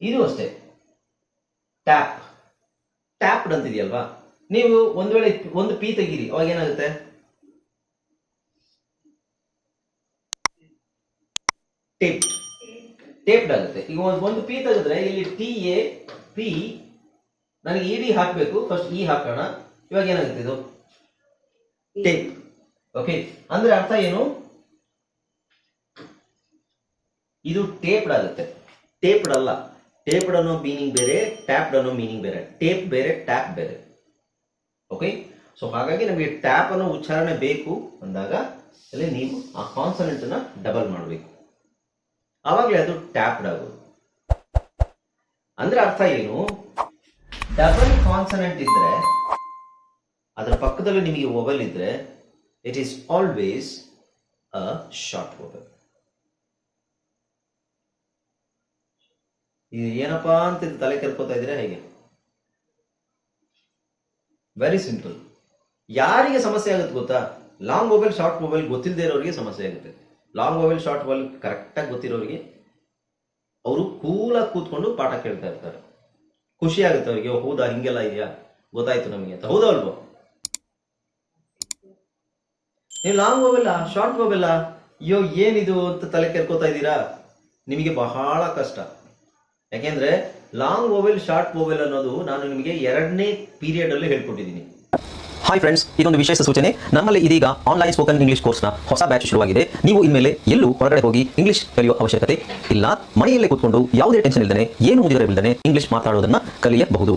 ಇದು ಅಷ್ಟೇ. Tap tapped ಅಂತಿದೆಯಲ್ವಾ ನೀವು ಒಂದು ವೇಳೆ ಒಂದು ಪಿ ತೆಗೀರಿ, ಅವಾಗ ಏನಾಗುತ್ತೆ? ಟೇಪ್ ಟೇಪ್ಡ್ ಆಗುತ್ತೆ. ಈಗ ಒಂದ್- ಪಿ ತೆಗೆದ್ರೆ ಇಲ್ಲಿ ಟಿ ಎ ಪಿ ನನಗೆ ಇ ಡಿ ಹಾಕಬೇಕು. ಫಸ್ಟ್ ಇ ಹಾಕೋಣ. ಇವಾಗ ಏನಾಗುತ್ತೆ ಇದು? ಟೇಪ್ ಓಕೆ ಅಂದ್ರೆ ಅರ್ಥ ಏನು? ಇದು ಟೇಪ್ಡ್ ಆಗುತ್ತೆ. ಟೇಪ್ಡ್ ಅಲ್ಲ. ಟೇಪ್ಡ್ ಅನ್ನೋ ಮೀನಿಂಗ್ ಬೇರೆ ಟ್ಯಾಪ್ಡ್ ಅನ್ನೋ ಮೀನಿಂಗ್ ಬೇರೆ. ಟೇಪ್ ಬೇರೆ ಟ್ಯಾಪ್ ಬೇರೆ. ಓಕೆ ಸೊ ಹಾಗಾಗಿ ನಮಗೆ ಟ್ಯಾಪ್ ಅನ್ನೋ ಉಚ್ಚಾರಣೆ ಬೇಕು ಅಂದಾಗ ಅಲ್ಲಿ ನೀವು ಆ ಕಾನ್ಸನೆಂಟ್ ಅನ್ನ ಡಬಲ್ ಮಾಡಬೇಕು. ಆವಾಗಲೇ ಅದು ಟ್ಯಾಪ್ಡ್ ಆಗೋದು. ಅಂದ್ರೆ ಅರ್ಥ ಏನು? ಡಬಲ್ ಕಾನ್ಸನೆಂಟ್ ಇದ್ರೆ, ಅದರ ಪಕ್ಕದಲ್ಲಿ ನಿಮಗೆ ಮೊಬೈಲ್ ಇದ್ರೆ it is always a short mobile ಇದು ಏನಪ್ಪಾ ಅಂತ ಇದು ತಲೆ ಕೆರ್ಕೋತಾ ಇದ್ರೆ ಹೇಗೆ? ವೆರಿ ಸಿಂಪಲ್ ಯಾರಿಗೆ ಸಮಸ್ಯೆ ಆಗುತ್ತೆ ಗೊತ್ತಾ? ಲಾಂಗ್ ಮೊಬೈಲ್ ಶಾರ್ಟ್ ಮೊಬೈಲ್ ಗೊತ್ತಿಲ್ಲದೆ ಇರೋರಿಗೆ ಸಮಸ್ಯೆ ಆಗುತ್ತೆ. ಲಾಂಗ್ ಮೊಬೈಲ್ ಶಾರ್ಟ್ ಮೊಬೈಲ್ ಕರೆಕ್ಟಾಗಿ ಗೊತ್ತಿರೋರಿಗೆ ಅವರು ಕೂಲಾಗಿ ಕೂತ್ಕೊಂಡು ಪಾಠ ಕೇಳ್ತಾ ಇರ್ತಾರೆ. ಖುಷಿ ಆಗುತ್ತೆ ಅವರಿಗೆ ಹೌದಾ, ಹಿಂಗೆಲ್ಲ ಇದೆಯಾ? ಗೊತ್ತಾಯ್ತು ನಮಗೆ ಅಂತ. ಹೌದಾ ಅಲ್ವೋ? ನೀವು ಲಾಂಗ್ ಮೊಬೈಲ್ ಶಾರ್ಟ್ ಮೊಬೈಲ್ ಅಯ್ಯೋ, ಏನಿದು ಅಂತ ತಲೆ ಕೆರ್ಕೋತಾ ಇದ್ದೀರಾ? ನಿಮಗೆ ಬಹಳ ಕಷ್ಟ. ಯಾಕೆಂದ್ರೆ ಲಾಂಗ್ ಓವೆಲ್ ಶಾರ್ಟ್ ಮೊಬೈಲ್ ಅನ್ನೋದು ನಾನು ನಿಮಗೆ ಎರಡನೇ ಪೀರಿಯಡ್ ಅಲ್ಲಿ ಹೇಳ್ಕೊಟ್ಟಿದ್ದೀನಿ. ಹಾಯ್ ಫ್ರೆಂಡ್ಸ್ ಇದೊಂದು ವಿಶೇಷ ಸೂಚನೆ. ನಮ್ಮಲ್ಲಿ ಇದೀಗ ಆನ್ಲೈನ್ ಸ್ಪೋಕನ್ ಇಂಗ್ಲಿಷ್ ಕೋರ್ಸ್ನ ಹೊಸ ಬ್ಯಾಚ್ ಶುರುವಾಗಿದೆ. ನೀವು ಇನ್ಮೇಲೆ ಎಲ್ಲೂ ಹೊರಗಡೆ ಹೋಗಿ ಇಂಗ್ಲಿಷ್ ಕಲಿಯುವ ಅವಶ್ಯಕತೆ ಇಲ್ಲ. ಮನೆಯಲ್ಲೇ ಕೂತ್ಕೊಂಡು ಯಾವುದೇ ಟೆನ್ಷನ್ ಇಲ್ಲದೆ ಏನು ಮುಗಿದರೆ ಇಲ್ಲದೆ ಇಂಗ್ಲಿಷ್ ಮಾತಾಡೋದನ್ನ ಕಲಿಯಬಹುದು.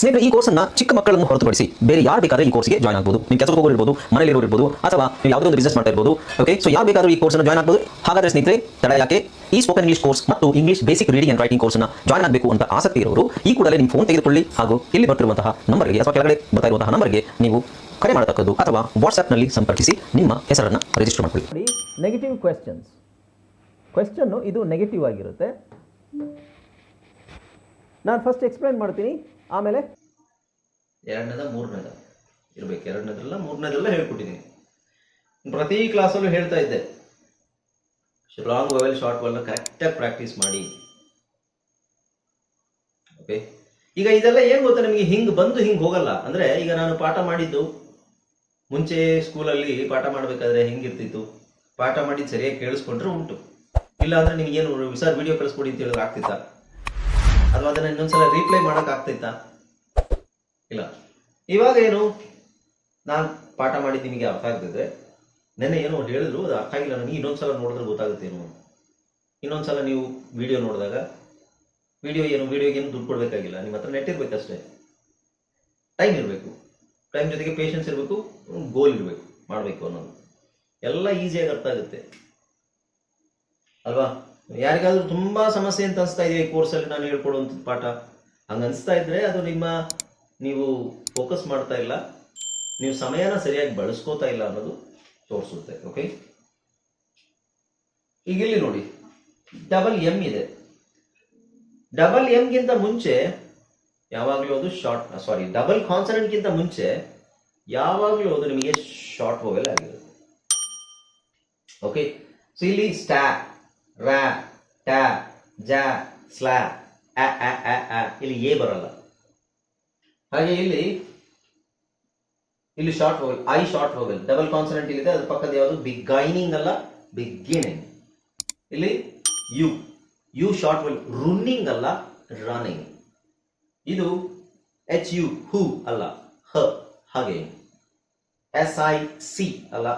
ಸ್ನೇಹಿತರೆ, ಈ ಅನ್ನ ಚಿಕ್ಕ ಮಕ್ಕಳನ್ನು ಹೊರತುಪಡಿಸಿ ಬೇರೆ ಯಾರು ಬೇಕಾದ್ರೆ ಈ ಕೋರ್ಸ್ಗೆ ಜಾಯ್ನ್ ಆಗ್ಬೋದು. ನೀವು ಕೆಲಸಕ್ಕೆ ಹೋಗೋರು ಮನೇಲಿ ಇರೋರು ಇರ್ಬೋದು, ಅಥವಾ ನೀವು ಯಾವುದೋ ಒಂದು ಬಿಸ್ನೆಸ್ ಮಾಡ್ತಾ ಇರ್ಬೋದು ಓಕೆ ಸೊ ಯಾರು ಬೇಕಾದ್ರೂ ಈ ಕೋರ್ಸ್ನ ಜಾಯ್ನ್ ಆಗ್ಬೋದು. ಹಾಗಾದ್ರೆ ಸ್ನೇಹಿತರೆ, ತಡ ಯಾಕೆ? ಈ ಸ್ಪೋಕನ್ ಇಂಗ್ಲಿಷ್ ಕೋರ್ಸ್ ಮತ್ತು English basic reading and writing ಕೋರ್ಸ್ನ ಜಾಯ್ನ್ ಆಗಬೇಕು ಅಂತ ಆಸಕ್ತಿ ಇರೋರು, ಈ ಕೂಡಲೇ ನಿಮ್ಮ ಫೋನ್ ತೆಗೆದುಕೊಳ್ಳಿ ಹಾಗೂ ಇಲ್ಲಿ ಬರ್ತಿರುವಂತಹ ನಂಬರ್ಗೆ, ಅಥವಾ ಕೆಳಗಡೆ ಬರ್ತಾ ಇರುವಂತಹ ನಂಬರ್ಗೆ ನೀವು ಕರೆ ಮಾಡತಕ್ಕದ್ದು ಅಥವಾ ವಾಟ್ಸ್ಆ್ಯಪ್ನಲ್ಲಿ ಸಂಪರ್ಕಿಸಿ ನಿಮ್ಮ ಹೆಸರನ್ನು ರಿಜಿಸ್ಟರ್ ಮಾಡಿಕೊಳ್ಳಿ. ನೆಗೆಟಿವ್ ಕ್ವೆಶ್ಚನ್ಸ್ ಕ್ವೆಶ್ಚನ್ನು ಇದು ನೆಗೆಟಿವ್ ಆಗಿರುತ್ತೆ. ನಾನು ಫಸ್ಟ್ ಎಕ್ಸ್ಪ್ಲೈನ್ ಮಾಡ್ತೀನಿ. ಆಮೇಲೆ? ಎರಡನೇದ ಮೂರನೇದ. ಇರ್ಬೇಕು, ಎರಡನೇದ್ರಲ್ಲ ಮೂರನೇದ್ರಲ್ಲ ಹೇಳ್ಕೊಟ್ಟಿದ್ದೀನಿ ಪ್ರತಿ ಕ್ಲಾಸಲ್ಲೂ ಹೇಳ್ತಾ ಇದ್ದೆ. ಲಾಂಗ್ ವೆಲ್ ಶಾರ್ಟ್ ವೆಲ್ ಕರೆಕ್ಟಾಗಿ ಪ್ರಾಕ್ಟೀಸ್ ಮಾಡಿ. ಓಕೆ ಈಗ ಇದೆಲ್ಲ ಏನು ಗೊತ್ತಾ ನಿಮಗೆ? ಹಿಂಗೆ ಬಂದು ಹಿಂಗೆ ಹೋಗಲ್ಲ. ಅಂದರೆ ಈಗ ನಾನು ಪಾಠ ಮಾಡಿದ್ದು, ಮುಂಚೆ ಸ್ಕೂಲಲ್ಲಿ ಪಾಠ ಮಾಡಬೇಕಾದ್ರೆ ಹೆಂಗಿರ್ತಿತ್ತು? ಪಾಠ ಮಾಡಿದ್ದು ಸರಿಯಾಗಿ ಕೇಳಿಸ್ಕೊಂಡ್ರೆ ಉಂಟು. ಇಲ್ಲ ಅಂದರೆ ನಿಮಗೇನು ಸರ್ ವಿಡಿಯೋ ಕಳಿಸ್ಕೊಡಿ ಅಂತ ಹೇಳಿದ್ರೆ ಆಗ್ತಿತ್ತಾ? ಅಥವಾ ಅದನ್ನ ಇನ್ನೊಂದ್ಸಲ ರೀಪ್ಲೈ ಮಾಡಕ್ ಆಗ್ತೈತಾ ಇಲ್ಲ. ಇವಾಗ ಏನು? ನಾನು ಪಾಠ ಮಾಡಿ ನಿಮಗೆ ಅರ್ಥ ಆಗ್ತಿದ್ರೆ ನೆನ್ನೆ ಏನೋ ಹೇಳಿದ್ರು, ಅದು ಅರ್ಥ ಆಗಿಲ್ಲ ನನಗೆ, ಇನ್ನೊಂದ್ಸಲ ನೋಡಿದ್ರೆ ಗೊತ್ತಾಗುತ್ತೆ ಏನು ಇನ್ನೊಂದ್ಸಲ ನೀವು ವಿಡಿಯೋ ನೋಡಿದಾಗ ವಿಡಿಯೋ ಏನು ವಿಡಿಯೋಗೆ ಏನು ದುಡ್ಡು ಕೊಡಬೇಕಾಗಿಲ್ಲ. ನಿಮ್ಮ ಹತ್ರ ನೆಟ್ ಇರ್ಬೇಕಷ್ಟೇ. ಟೈಮ್ ಇರಬೇಕು. ಟೈಮ್ ಜೊತೆಗೆ ಪೇಷನ್ಸ್ ಇರಬೇಕು ಗೋಲ್ ಇರಬೇಕು, ಮಾಡಬೇಕು ಅನ್ನೋದು. ಎಲ್ಲ ಈಸಿಯಾಗಿ ಅರ್ಥ ಆಗುತ್ತೆ. ಅಲ್ವಾ? ಯಾರಿಗಾದ್ರೂ ತುಂಬಾ ಸಮಸ್ಯೆ ಅಂತ ಅನಿಸ್ತಾ ಇದೆಯಾ ಈ ಕೋರ್ಸಲ್ಲಿ ನಾನು ಹೇಳ್ಕೊಡುವಂತ ಪಾಠ? ಹಂಗ ಅನಿಸ್ತಾ ಇದ್ರೆ ಅದು ನಿಮ್ಮ, ನೀವು ಫೋಕಸ್ ಮಾಡ್ತಾ ಇಲ್ಲ. ನೀವು ಸಮಯನ ಸರಿಯಾಗಿ ಬಳಸ್ಕೋತಾ ಇಲ್ಲ ಅನ್ನೋದು ತೋರಿಸುತ್ತೆ ಓಕೆ ಈಗ ಇಲ್ಲಿ ನೋಡಿ ಡಬಲ್ ಎಂ ಇದೆ. ಡಬಲ್ ಗಿಂತ ಮುಂಚೆ ಯಾವಾಗಲೂ ಅದು ಶಾರ್ಟ್ ಸಾರಿ ಡಬಲ್ ಗಿಂತ ಮುಂಚೆ ಯಾವಾಗಲೂ ಅದು ನಿಮಗೆ ಶಾರ್ಟ್ ವೊವೆಲ್ ಆಗಿರುತ್ತೆ. ಓಕೆ ಸೊ ಇಲ್ಲಿ ಸ್ಟಾ ರಾ, ಟ, ಜ ಸ್ಲಾ ಅ ಅ ಆ. ಇಲ್ಲಿ ಎ ಬರಲ್ಲ. ಹಾಗೆ ಇಲ್ಲಿ ಇಲ್ಲಿ short vowel I short vowel double consonant ಇಲ್ಲಿದೆ, ಅದ್ರ ಪಕ್ಕದ ಯಾವುದು? ಬಿಗೈನಿಂಗ್ ಅಲ್ಲ ಬಿಗಿನಿಂಗ್ ಇಲ್ಲಿ U U short vowel running ಅಲ್ಲ ರನ್ನಿಂಗ್ ಇದು ಎಚ್ ಯು ಹೂ ಅಲ್ಲ, ಹ, ಹಾಗೆ. ಎಸ್ ಐ ಸಿ ಅಲ್ಲ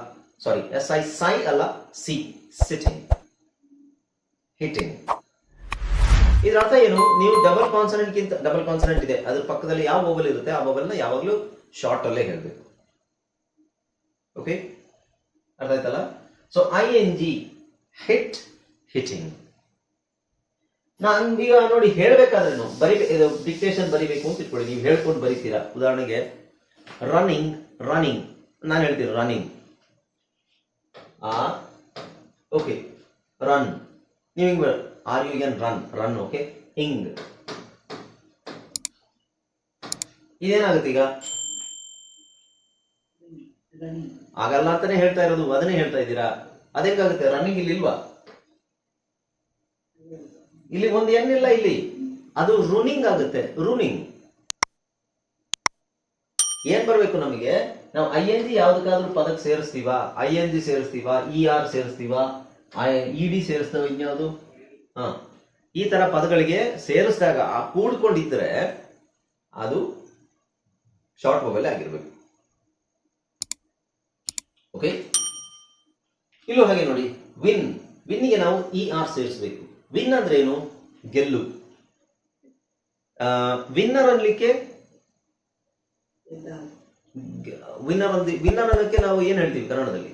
ಸಾರಿ ಎಸ್ ಐ ಸೈ ಅಲ್ಲ ಸಿ ಸಿಟಿಂಗ್ ಹಿಟ್ಟಿಂಗ್ ಇದರ ಅರ್ಥ ಏನು? ನೀವು ಡಬಲ್ ಕಾನ್ಸನೆಂಟ್ ಗಿಂತ ಡಬಲ್ ಕಾನ್ಸನೆಂಟ್ ಇದೆ. ಅದ್ರ ಪಕ್ಕದಲ್ಲಿ ಯಾವ ಓವಲ್ ಇರುತ್ತೆ, ಆ ಮೊಬೈಲ್ನ ಯಾವಾಗಲೂ ಶಾರ್ಟ್ ಅಲ್ಲೇ ಹೇಳಬೇಕು. ಓಕೆ ಅರ್ಥ ಆಯ್ತಲ್ಲ? So I N G hit hitting ನಾನು ಈಗ ನೋಡಿ ಹೇಳ್ಬೇಕಾದ್ರೆ ಬರೀ ಡಿಕ್ಟೇಷನ್ ಬರಿಬೇಕು ಅಂತ ಇಟ್ಕೊಳ್ಳಿ. ನೀವು ಹೇಳ್ಕೊಂಡು ಬರೀತೀರಾ? ಉದಾಹರಣೆಗೆ ರನ್ನಿಂಗ್ ರನ್ನಿಂಗ್ ನಾನು ಹೇಳ್ತೀನಿ ರನ್ನಿಂಗ್ ಆ ಓಕೆ ರನ್ ನೀವು R U N run run okay ing ಇದೇನಾಗುತ್ತೆ ಈಗ? ಆಗಲ್ಲ ಅಂತಾನೆ ಹೇಳ್ತಾ ಇರೋದು. ಅದನ್ನೇ ಹೇಳ್ತಾ ಇದ್ದೀರಾ? ಅದೇಗಾಗುತ್ತೆ? ರನ್ನಿಂಗ್ ಇಲ್ಲಿ ಇಲ್ವಾ? ಇಲ್ಲಿ ಒಂದು ಎನ್ ಇಲ್ಲ ಇಲ್ಲಿ. ಅದು ರೂನಿಂಗ್ ಆಗುತ್ತೆ. ರೂನಿಂಗ್ ಏನ್ ಬರ್ಬೇಕು ನಮಗೆ? ನಾವು ಐ ಎನ್ ಜಿ ಯಾವ್ದಕ್ಕಾದ್ರೂ ಪದಕ್ಕೆ ಸೇರಿಸ್ತೀವಾ? ಐ ಎನ್ ಜಿ ಸೇರಿಸ್ತೀವಾ? ಇ ಆರ್ ಸೇರಿಸ್ತೀವ? ಇ ಡಿ ಸೇರಿಸ್ತಾವ ಇನ್ಯಾವುದು ಹ. ಈ ತರ ಪದಗಳಿಗೆ ಸೇರಿಸಿದಾಗ ಆ ಕೂಡ್ಕೊಂಡಿದ್ರೆ ಅದು ಶಾರ್ಟ್ ಮೊಬೈಲ್ ಆಗಿರ್ಬೇಕು. ಓಕೆ ಇಲ್ಲೂ ಹಾಗೆ ನೋಡಿ. ವಿನ್ ವಿನ್ನಿಗೆ ನಾವು ಇ ಆರ್ ಸೇರಿಸಬೇಕು. ವಿನ್ ಅಂದ್ರೆ ಏನು? ಗೆಲ್ಲು. ವಿನ್ನರ್ ಅನ್ಲಿಕ್ಕೆ ವಿನ್ನರ್ ಅಂದ್ರೆ ವಿನ್ನರ್ ಅನ್ನಕ್ಕೆ ನಾವು ಏನ್ ಹೇಳ್ತೀವಿ ಕನ್ನಡದಲ್ಲಿ?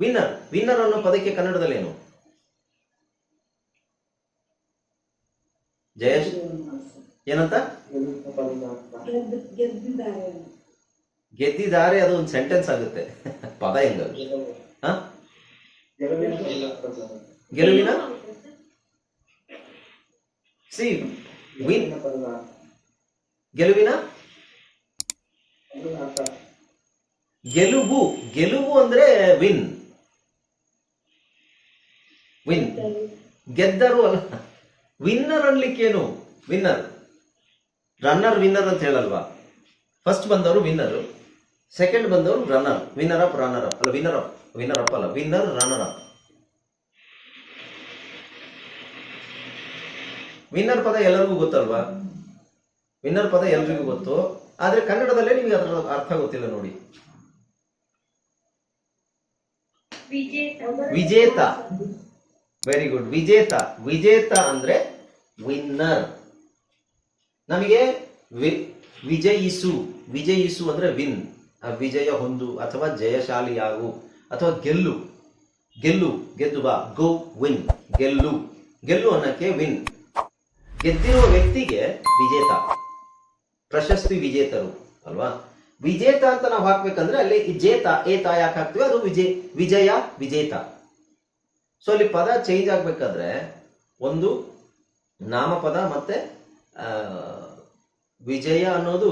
ವಿನ್ನರ್ ವಿನ್ನರ್ ಅನ್ನೋ ಪದಕ್ಕೆ ಕನ್ನಡದಲ್ಲಿ ಏನು ಜಯೇಶ್? ಏನಂತ? ಗೆದ್ದಿದ್ದಾರೆ ಅದು ಒಂದು ಸೆಂಟೆನ್ಸ್ ಆಗುತ್ತೆ. ಪದ ಹೆಂಗ? ಗೆಲುವಿನ? ಸಿ ವಿನ್ ಗೆಲುವಿನ? ಗೆಲುವು. ಗೆಲುವು ಅಂದ್ರೆ ವಿನ್ ವಿನ್ ಗೆದ್ದರು ಅಲ್ಲ. ವಿನ್ನರ್ ಅನ್ಲಿಕ್ಕೇನು? ವಿನ್ನರ್ ರನ್ನರ್ ವಿನ್ನರ್ ಅಂತ ಹೇಳಲ್ವಾ? ಫಸ್ಟ್ ಬಂದವರು ವಿನ್ನರ್ ಸೆಕೆಂಡ್ ಬಂದವರು runner winner up runner up ಅಲ್ಲ ವಿನ್ನರ್ ಅಪ್ ವಿನ್ನರ್ ಅಪ್ ಅಲ್ಲ. ವಿನ್ನರ್ ರನ್ನರ್ ಅಪ್ ವಿನ್ನರ್ ಪದ ಎಲ್ಲರಿಗೂ ಗೊತ್ತಲ್ವಾ? ವಿನ್ನರ್ ಪದ ಎಲ್ರಿಗೂ ಗೊತ್ತು. ಆದ್ರೆ ಕನ್ನಡದಲ್ಲೇ ನಿಮಗೆ ಅದರ ಅರ್ಥ ಗೊತ್ತಿಲ್ಲ ನೋಡಿ. ವಿಜೇತ. ವೆರಿ ಗುಡ್ ವಿಜೇತ. ವಿಜೇತ ಅಂದ್ರೆ ವಿನ್ನರ್ ನಮಗೆ ವಿಜಯಿಸು. ವಿಜಯಿಸು ಅಂದ್ರೆ ವಿನ್ ವಿಜಯ ಹೊಂದು ಅಥವಾ ಜಯಶಾಲಿಯಾಗು ಅಥವಾ ಗೆಲ್ಲು. ಗೆಲ್ಲು, ಗೆದ್ದು ಬಾ. ಗೋ ವಿನ್ ಗೆಲ್ಲು. ಗೆಲ್ಲು ಅನ್ನಕ್ಕೆ ವಿನ್ ಗೆದ್ದಿರುವ ವ್ಯಕ್ತಿಗೆ ವಿಜೇತ. ಪ್ರಶಸ್ತಿ ವಿಜೇತರು, ಅಲ್ವಾ? ವಿಜೇತ ಅಂತ ನಾವು ಹಾಕ್ಬೇಕಂದ್ರೆ ಅಲ್ಲಿ ಜೇತ ಏತ ಯಾಕೆ ಹಾಕ್ತೀವಿ? ಅದು ವಿಜಯ ವಿಜಯ, ವಿಜೇತ. ಸೊ ಅಲ್ಲಿ ಪದ ಚೇಂಜ್ ಆಗ್ಬೇಕಾದ್ರೆ ಒಂದು ನಾಮಪದ ಮತ್ತೆ ವಿಜಯ ಅನ್ನೋದು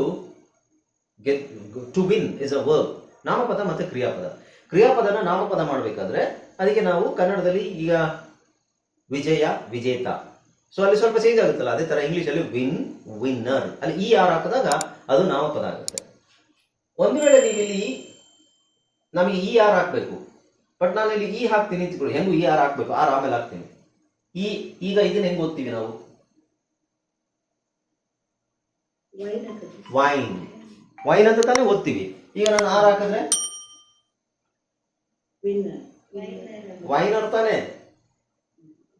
to win is a verb ನಾಮಪದ ಮತ್ತೆ ಕ್ರಿಯಾಪದ. ಕ್ರಿಯಾಪದನ ನಾಮಪದ ಮಾಡಬೇಕಾದ್ರೆ ಅದಕ್ಕೆ ನಾವು ಕನ್ನಡದಲ್ಲಿ ಈಗ ವಿಜಯ, ವಿಜೇತ. ಸೊ ಅಲ್ಲಿ ಸ್ವಲ್ಪ ಚೇಂಜ್ ಆಗುತ್ತಲ್ಲ, ಅದೇ ತರ ಇಂಗ್ಲಿಷ್ ಅಲ್ಲಿ ವಿನ್ ವಿನ್ನರ್ ಅಲ್ಲಿ ಈ ಆರ್ ಹಾಕಿದಾಗ ಅದು ನಾಮಪದ ಆಗುತ್ತೆ. ಒಂದು ವೇಳೆ ನೀವು ಇಲ್ಲಿ ನಮಗೆ ಈ ಆರ್ ಹಾಕ್ಬೇಕು. ಬಟ್ ನಾನು ಇಲ್ಲಿ ಈ ಹಾಕ್ತೀನಿ ಅಂತ್ಕೊಳ್ಳಿ ಹೆಂಗು ಈ ಆರ್ ಹಾಕ್ಬೇಕು? ಆರ್ ಆಮೇಲೆ ಹಾಕ್ತೀನಿ. ಈ ಈಗ ಇದನ್ನ ಹೆಂಗ್ ಓದ್ತೀವಿ ನಾವು? ವೈನ್ ವೈನ್ ಅಂತ ತಾನೇ ಓದ್ತೀವಿ. ಈಗ ನಾನು ಆರ್ ಹಾಕಿದ್ರೆ? ವೈನರ್ ತಾನೆ?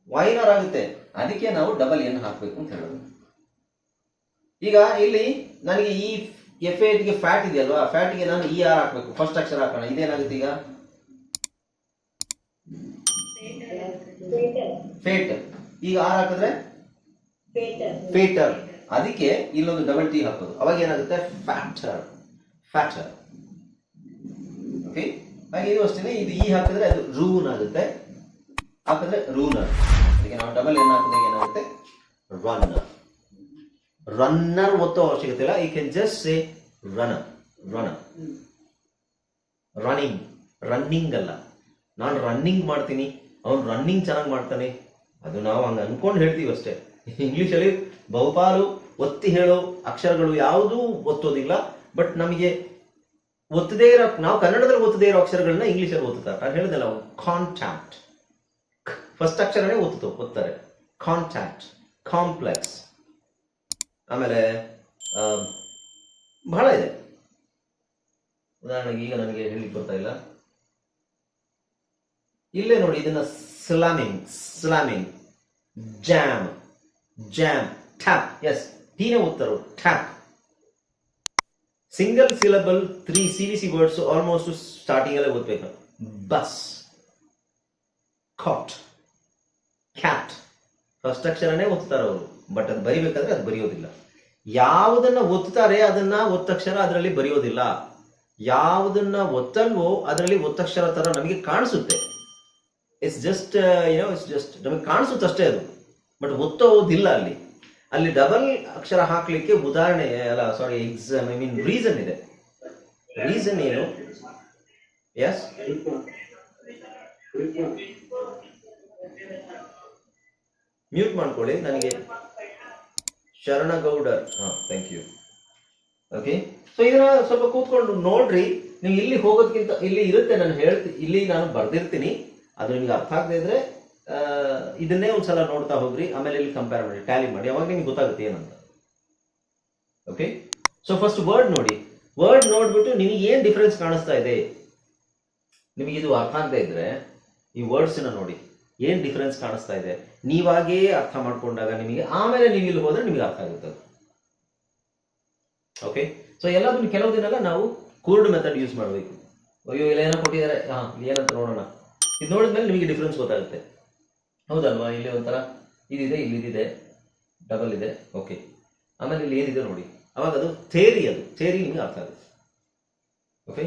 ವೈನರ್ ಆಗುತ್ತೆ. ಅದಕ್ಕೆ ನಾವು ಡಬಲ್ ಎನ್ ಹಾಕ್ಬೇಕು ಅಂತ ಹೇಳೋದು. ಈಗ ಇಲ್ಲಿ ನನಗೆ ಈ ಎಫ್ಗೆ ಫ್ಯಾಟ್ ಇದೆಯಲ್ವಾ? ಫ್ಯಾಟ್ಗೆ ನಾನು ಇ ಆರ್ ಹಾಕ್ಬೇಕು. ಫಸ್ಟ್ ಅಕ್ಷರ ಹಾಕೋಣ. ಇದೇನಾಗುತ್ತೆ ಈಗ? ಫೇಟ್ ಈಗ ಆರ್ ಹಾಕಿದ್ರೆ? ಫೇಟರ್ ಅದಕ್ಕೆ ಇಲ್ಲೊಂದು ಡಬಲ್ ಟಿ ಹಾಕೋದು ಅವಾಗ ಏನಾಗುತ್ತೆ? ಫ್ಯಾಕ್ಟರ್ ಫ್ಯಾಟರ್ ಓಕೆ ಹಾಗೆ ಇದು ಅಷ್ಟೇ ಇದು ಈ ಹಾಕಿದ್ರೆ ಅದು ರೂನ್ ಆಗುತ್ತೆ. ಹಾಕಿದ್ರೆ ರೂನರ್ ಅದಕ್ಕೆ ನಾವು ಡಬಲ್ ಎನ್ ಹಾಕಿದ್ರೆ ಏನಾಗುತ್ತೆ? ರನ್ನರ್ ರನ್ನರ್ ಒತ್ತೋ ಅವಶ್ಯಕತೆ ಇಲ್ಲ. ಈ can just say runner runner running running ಅಲ್ಲ. ನಾನು ರನ್ನಿಂಗ್ ಮಾಡ್ತೀನಿ. ಅವನು ರನ್ನಿಂಗ್ ಚೆನ್ನಾಗಿ ಮಾಡ್ತಾನೆ. ಅದು ನಾವು ಹಂಗೆ ಅನ್ಕೊಂಡು ಹೇಳ್ತೀವಿ ಅಷ್ಟೇ. ಇಂಗ್ಲೀಷಲ್ಲಿ ಬಹುಪಾಲು ಒತ್ತಿ ಹೇಳೋ ಅಕ್ಷರಗಳು ಯಾವುದೂ ಒತ್ತೋದಿಲ್ಲ. ಬಟ್ ನಮಗೆ ಒತ್ತದೇ ಇರೋ, ನಾವು ಕನ್ನಡದಲ್ಲಿ ಒತ್ತದೇ ಇರೋ ಅಕ್ಷರಗಳನ್ನ ಇಂಗ್ಲೀಷಲ್ಲಿ ಓದ್ತಾರೆ ನಾನು ಹೇಳಿದಲ್ಲ ಕಾಂಟ್ಯಾಕ್ಟ್ ಫಸ್ಟ್ ಅಕ್ಷರನೇ ಒತ್ತು ಒತ್ತಾರೆ. ಕಾಂಟ್ಯಾಕ್ಟ್ ಕಾಂಪ್ಲೆಕ್ಸ್ ಆಮೇಲೆ ಬಹಳ ಇದೆ. ಉದಾಹರಣೆಗೆ ಈಗ ನನಗೆ ಹೇಳಲಿಕ್ಕೆ ಬರ್ತಾ ಇಲ್ಲ. ಇಲ್ಲೇ ನೋಡಿ ಇದನ್ನ slamming slamming jam jam tap S ಟೀನೇ ಓದ್ತಾರೋ tap single syllable three C V C words almost starting ಅಲ್ಲೇ ಓದ್ಬೇಕು. ಬಸ್ ಕಾಟ್ ಕ್ಯಾಟ್ ಫಸ್ಟ್ ಅಕ್ಷರನೇ ಓದ್ತಾರೆ ಅವರು. ಬಟ್ ಅದು ಬರಿಬೇಕಾದ್ರೆ ಅದು ಬರೆಯೋದಿಲ್ಲ. ಯಾವುದನ್ನ ಒತ್ತಾರೆ ಅದನ್ನ ಒತ್ತಕ್ಷರ ಅದರಲ್ಲಿ ಬರೆಯೋದಿಲ್ಲ. ಯಾವುದನ್ನ ಒತ್ತಲ್ವೋ ಅದರಲ್ಲಿ ಒತ್ತಕ್ಷರ ತರ ನಮಗೆ ಕಾಣಿಸುತ್ತೆ. ಇಟ್ಸ್ ಜಸ್ಟ್ ಏನೋ ಇಟ್ಸ್ ಜಸ್ಟ್ ನಮಗೆ ಕಾಣಿಸುತ್ತೆ ಅಷ್ಟೇ ಅದು. ಬಟ್ ಒತ್ತೋದಿಲ್ಲ ಅಲ್ಲಿ. ಅಲ್ಲಿ ಡಬಲ್ ಅಕ್ಷರ ಹಾಕ್ಲಿಕ್ಕೆ ಉದಾಹರಣೆ, ಅಲ್ಲ sorry exam I mean reason ಇದೆ. ರೀಸನ್ ಏನು? ಎಸ್ ಮ್ಯೂಟ್ ಮಾಡ್ಕೊಳ್ಳಿ, ನನಗೆ. ಶರಣಗೌಡರ್. ಹಾ ಥ್ಯಾಂಕ್ ಯು ಓಕೆ ಸೊ ಇದನ್ನ ಸ್ವಲ್ಪ ಕೂತ್ಕೊಂಡು ನೋಡ್ರಿ. ನೀವು ಇಲ್ಲಿ ಹೋಗೋದಕ್ಕಿಂತ ಇಲ್ಲಿ ಇರುತ್ತೆ, ನಾನು ಹೇಳ್ತೀನಿ ಇಲ್ಲಿ ನಾನು ಬರ್ದಿರ್ತೀನಿ. ಅದು ನಿಮ್ಗೆ ಅರ್ಥ ಆಗದೆ ಇದ್ರೆ ಇದನ್ನೇ ಒಂದ್ಸಲ ನೋಡ್ತಾ ಹೋಗ್ರಿ, ಆಮೇಲೆ ಇಲ್ಲಿ ಕಂಪೇರ್ ಮಾಡಿ ಟ್ಯಾಲಿ ಮಾಡಿ. ಅವಾಗ ನಿಮ್ಗೆ ಗೊತ್ತಾಗುತ್ತೆ ಏನಂತ. ಓಕೆ ಸೊ ಫಸ್ಟ್ ವರ್ಡ್ ನೋಡಿ. ವರ್ಡ್ ನೋಡ್ಬಿಟ್ಟು ನಿಮಗೆ ಏನ್ ಡಿಫ್ರೆನ್ಸ್ ಕಾಣಿಸ್ತಾ ಇದೆ? ನಿಮಗೆ ಇದು ಅರ್ಥ ಆಗದೆ ಇದ್ರೆ, ಈ ವರ್ಡ್ಸ್ನ ನೋಡಿ, ಏನ್ ಡಿಫ್ರೆನ್ಸ್ ಕಾಣಿಸ್ತಾ ಇದೆ? ನೀವಾಗೇ ಅರ್ಥ ಮಾಡ್ಕೊಂಡಾಗ ನಿಮಗೆ, ಆಮೇಲೆ ನೀವು ಇಲ್ಲಿ ಹೋದ್ರೆ ನಿಮಗೆ ಅರ್ಥ ಆಗುತ್ತೆ ಓಕೆ ಸೊ ಎಲ್ಲದನ್ನು ಕೆಲವು ದಿನ ನಾವು ಕೂರ್ಡ್ ಮೆಥಡ್ ಯೂಸ್ ಮಾಡಬೇಕು. ಅಯ್ಯೋ ಇಲ್ಲ ಏನೋ ಕೊಟ್ಟಿದ್ದಾರೆ. ಹಾ, ಏನಂತ ನೋಡೋಣ. ಇದು ನೋಡಿದ್ಮೇಲೆ ನಿಮಗೆ ಡಿಫ್ರೆನ್ಸ್ ಗೊತ್ತಾಗುತ್ತೆ. ಹೌದಲ್ವಾ? ಇಲ್ಲಿ ಒಂಥರ ಇದಿದೆ ಇಲ್ಲಿದೆ ಡಬಲ್ ಇದೆ ಓಕೆ ಆಮೇಲೆ ಇಲ್ಲಿ ಏನಿದೆ ನೋಡಿ? ಅವಾಗ ಅದು ಥೇರಿ ಅದು. ಥೇರಿ ನಿಮಗೆ ಅರ್ಥ ಆಗುತ್ತೆ. ಓಕೆ